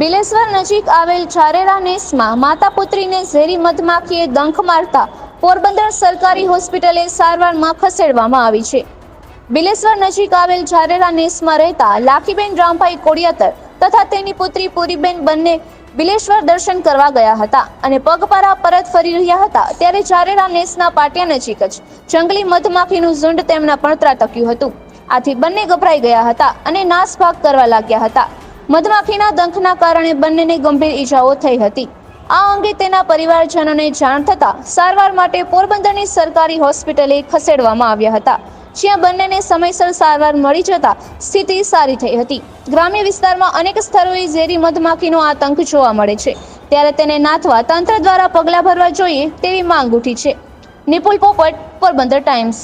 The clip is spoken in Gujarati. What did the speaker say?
બિલેશ્વર નજીક આવેલ ચારેરા નેસમાં માતા પુત્રીને ઝેરી મધમાખીએ દંખ મારતા પોરબંદર સરકારી હોસ્પિટલે સારવારમાં ખસેડવામાં આવી છે. બિલેશ્વર નજીક આવેલ ચારેરા નેસમાં રહેતા લાખીબેન રામભાઈ કોડિયાતર તથા તેની પુત્રી પુરીબેન બંને બિલેશ્વર દર્શન કરવા ગયા હતા અને પગપારા પરત ફરી રહ્યા હતા ત્યારે ચારેરા નેસના પાટિયા નજીક જ જંગલી મધમાખીનું ઝુંડ તેમના પણ ત્રાટક્યું હતું. આથી બંને ગભરાઈ ગયા હતા અને નાસભાગ કરવા લાગ્યા હતા. મધમાખીના દંખના કારણે બંનેને ગંભીર ઈજાઓ થઈ હતી. આ અંગે તેના પરિવારજનોને જાણ થતાં સારવાર માટે પોરબંદરની સરકારી હોસ્પિટલે ખસેડવામાં આવ્યા હતા, જ્યાં બંનેને સમયસર સારવાર મળી જતા સ્થિતિ સારી થઈ હતી. ગ્રામ્ય વિસ્તારમાં અનેક સ્થળોએ ઝેરી મધમાખીનો આતંક જોવા મળે છે. ત્યારે તેને નાથવા તંત્ર દ્વારા પગલાં ભરવા જોઈએ તેવી માંગ ઉઠી છે. નિપુલ પોપટ, પોરબંદર ટાઈમ્સ.